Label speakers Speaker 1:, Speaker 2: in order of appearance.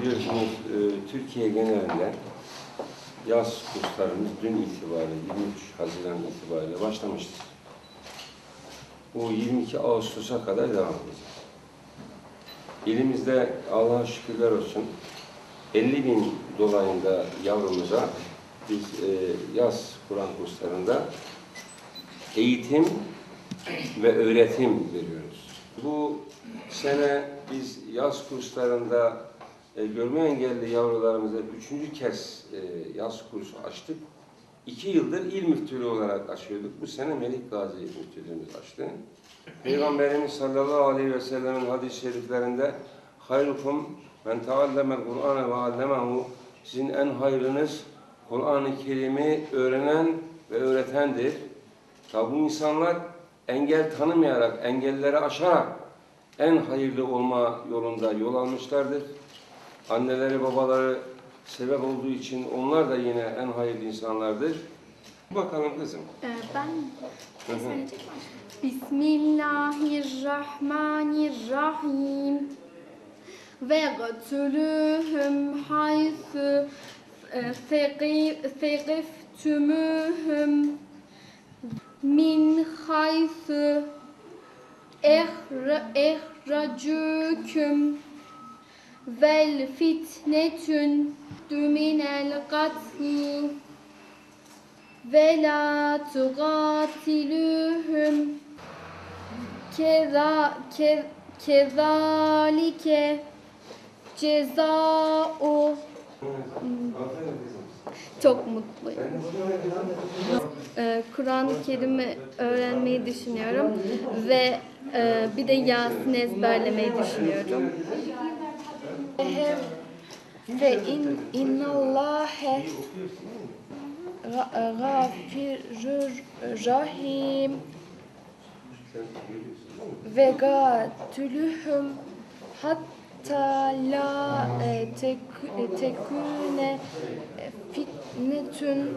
Speaker 1: Biliyorsunuz e, Türkiye genelinde yaz kurslarımız dün itibariyle 23 Haziran itibariyle başlamıştır. Bu 22 Ağustos'a kadar devam edecek. İlimizde Allah'a şükürler olsun 50 bin dolayında yavrumuza biz e, yaz Kur'an kurslarında eğitim ve öğretim veriyoruz. Bu sene biz yaz kurslarında e, görme engelli yavrularımıza üçüncü kez e, yaz kursu açtık. İki yıldır il müftülüğü olarak açıyorduk. Bu sene Melik Gazi müftülüğümüz açtı. Peygamberimiz sallallahu aleyhi ve sellemin hadis-i şeriflerinde hayrukum men teallemel Kur'ane ve allemehu sizin en hayrınız Kur'an-ı Kerim'i öğrenen ve öğretendir. Tabi bu insanlar engel tanımayarak, engelleri aşarak en hayırlı olma yolunda yol almışlardır. Anneleri, babaları sebep olduğu için onlar da yine en hayırlı insanlardır. Bakalım kızım.
Speaker 2: Ee, ben
Speaker 1: Hı hı.
Speaker 2: söyleyecek miyim? Bismillahirrahmanirrahim. Ve gatülühüm haythu seqiftümühüm min haythu ehra, ehracüküm vel fitnetün düminel katlu ve la tuqatiluhum keza ke, kezalike cezao çok mutluyum. Ee, Kur'an-ı Kerim'i öğrenmeyi düşünüyorum ve e, bir de Yasin ezberlemeyi düşünüyorum.
Speaker 3: Ve in innallâhe ga- gafirur rahim. Ve gatülühüm hatta la e, e, tekune fitnetün